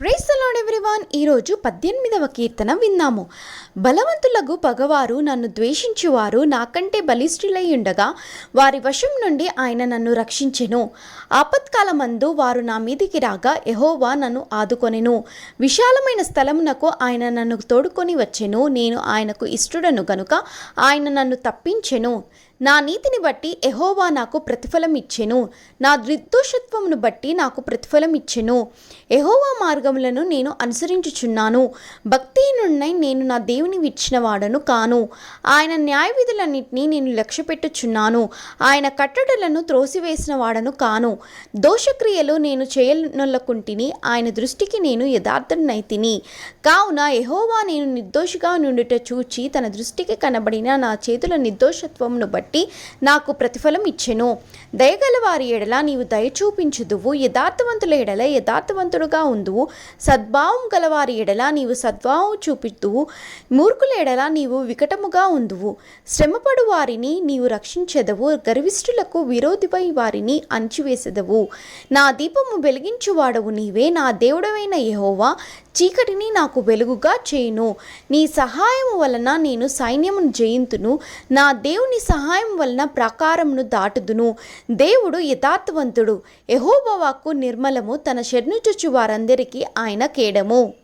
Price lord everyone ఈరోజు పద్దెనిమిదవ కీర్తన విన్నాము. బలవంతులకు పగవారు నన్ను ద్వేషించువారు నాకంటే బలిష్ఠులై ఉండగా వారి వశం నుండి ఆయన నన్ను రక్షించెను. ఆపత్కాలమందు వారు నా మీదికి రాగా ఎహోవా నన్ను ఆదుకొనెను. విశాలమైన స్థలమునకు ఆయన నన్ను తోడుకొని వచ్చెను. నేను ఆయనకు ఇష్టడను గనుక ఆయన నన్ను తప్పించెను. నా నీతిని బట్టి ఎహోవా నాకు ప్రతిఫలం ఇచ్చెను. నా నిర్దోషత్వమును బట్టి నాకు ప్రతిఫలం ఇచ్చెను. ఎహోవా మార్గములను నేను అనుసరించుచున్నాను. భక్తిహీనుడినై నేను నా దేవుని ఇచ్చిన వాడను కాను. ఆయన న్యాయ విధులన్నింటినీ నేను లక్ష్యపెట్టుచున్నాను. ఆయన కట్టడలను త్రోసివేసిన వాడను కాను. దోషక్రియలు నేను చేయనొల్లకుంటిని ఆయన దృష్టికి నేను యథార్థనైతిని కావున ఎహోవా నేను నిర్దోషిగా నుండుట చూచి తన దృష్టికి కనబడిన నా చేతుల నిర్దోషత్వమును బట్టి నాకు ప్రతిఫలం ఇచ్చెను. దయగల వారి ఎడల నీవు దయ చూపించుదువు యథార్థవంతుల ఎడల యథార్థవంతుడుగా ఉందువు. సద్భావం గలవారి ఎడల నీవు సద్భావం చూపిద్దువు. మూర్ఖుల ఎడల నీవు వికటముగా ఉందువు. శ్రమపడు వారిని నీవు రక్షించెదవు. గర్విష్ఠులకు విరోధిపై వారిని అణిచివేసెదవు నా దీపము వెలిగించువాడవు నీవే. నా దేవుడవైన యహోవా చీకటిని నాకు వెలుగుగా చేయును. నీ సహాయము వలన నేను సైన్యమును జయింతును. నా దేవుని సహాయం వలన ప్రాకారమును దాటుదును. దేవుడు యథార్థవంతుడు. యహోబవాకు నిర్మలము తన శరణుచుచు వారందరికీ ఆయన కేడము.